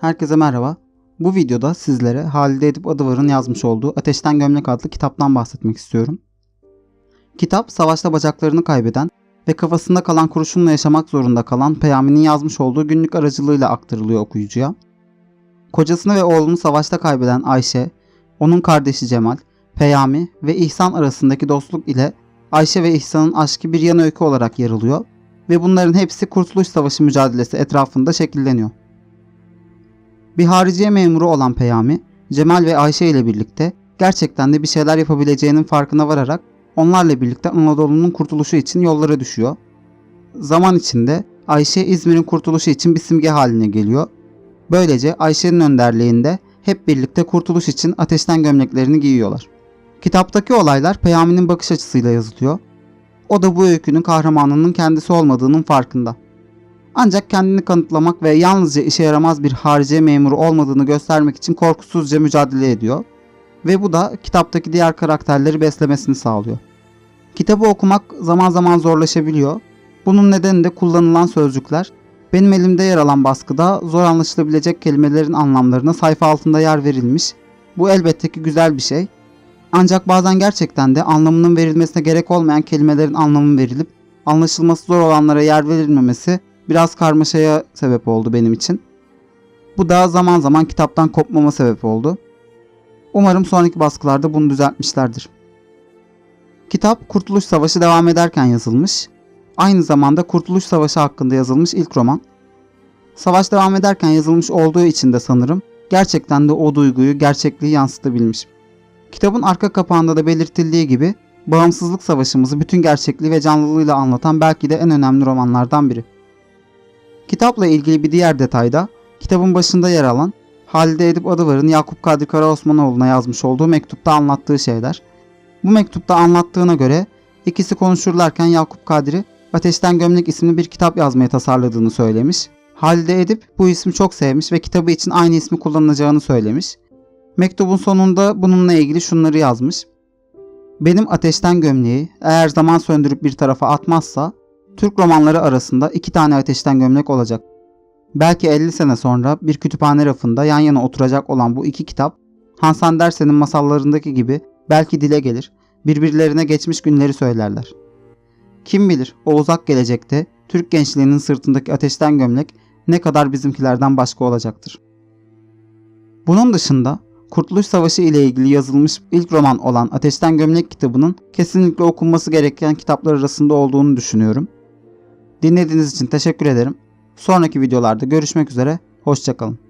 Herkese merhaba. Bu videoda sizlere Halide Edip Adıvar'ın yazmış olduğu Ateşten Gömlek adlı kitaptan bahsetmek istiyorum. Kitap, savaşta bacaklarını kaybeden ve kafasında kalan kurşunla yaşamak zorunda kalan Peyami'nin yazmış olduğu günlük aracılığıyla aktarılıyor okuyucuya. Kocasını ve oğlunu savaşta kaybeden Ayşe, onun kardeşi Cemal, Peyami ve İhsan arasındaki dostluk ile Ayşe ve İhsan'ın aşkı bir yan öykü olarak yer alıyor ve bunların hepsi Kurtuluş Savaşı mücadelesi etrafında şekilleniyor. Bir hariciye memuru olan Peyami, Cemal ve Ayşe ile birlikte gerçekten de bir şeyler yapabileceğinin farkına vararak onlarla birlikte Anadolu'nun kurtuluşu için yollara düşüyor. Zaman içinde Ayşe İzmir'in kurtuluşu için bir simge haline geliyor. Böylece Ayşe'nin önderliğinde hep birlikte kurtuluş için ateşten gömleklerini giyiyorlar. Kitaptaki olaylar Peyami'nin bakış açısıyla yazılıyor. O da bu öykünün kahramanının kendisi olmadığının farkında. Ancak kendini kanıtlamak ve yalnızca işe yaramaz bir hariciye memuru olmadığını göstermek için korkusuzca mücadele ediyor. Ve bu da kitaptaki diğer karakterleri beslemesini sağlıyor. Kitabı okumak zaman zaman zorlaşabiliyor. Bunun nedeni de kullanılan sözcükler. Benim elimde yer alan baskıda zor anlaşılabilecek kelimelerin anlamlarına sayfa altında yer verilmiş. Bu elbette ki güzel bir şey. Ancak bazen gerçekten de anlamının verilmesine gerek olmayan kelimelerin anlamı verilip anlaşılması zor olanlara yer verilmemesi biraz karmaşaya sebep oldu benim için. Bu da zaman zaman kitaptan kopmama sebep oldu. Umarım sonraki baskılarda bunu düzeltmişlerdir. Kitap Kurtuluş Savaşı devam ederken yazılmış. Aynı zamanda Kurtuluş Savaşı hakkında yazılmış ilk roman. Savaş devam ederken yazılmış olduğu için de sanırım gerçekten de o duyguyu, gerçekliği yansıtabilmiş. Kitabın arka kapağında da belirtildiği gibi bağımsızlık savaşımızı bütün gerçekliği ve canlılığıyla anlatan belki de en önemli romanlardan biri. Kitapla ilgili bir diğer detayda kitabın başında yer alan Halide Edip Adıvar'ın Yakup Kadri Karaosmanoğlu'na yazmış olduğu mektupta anlattığı şeyler. Bu mektupta anlattığına göre ikisi konuşurlarken Yakup Kadri Ateşten Gömlek isimli bir kitap yazmayı tasarladığını söylemiş. Halide Edip bu ismi çok sevmiş ve kitabı için aynı ismi kullanılacağını söylemiş. Mektubun sonunda bununla ilgili şunları yazmış. Benim ateşten gömleği eğer zaman söndürüp bir tarafa atmazsa Türk romanları arasında iki tane ateşten gömlek olacak. Belki 50 sene sonra bir kütüphane rafında yan yana oturacak olan bu iki kitap Hans Andersen'in masallarındaki gibi belki dile gelir, birbirlerine geçmiş günleri söylerler. Kim bilir o uzak gelecekte Türk gençliğinin sırtındaki ateşten gömlek ne kadar bizimkilerden başka olacaktır. Bunun dışında Kurtuluş Savaşı ile ilgili yazılmış ilk roman olan Ateşten Gömlek kitabının kesinlikle okunması gereken kitaplar arasında olduğunu düşünüyorum. Dinlediğiniz için teşekkür ederim. Sonraki videolarda görüşmek üzere, hoşçakalın.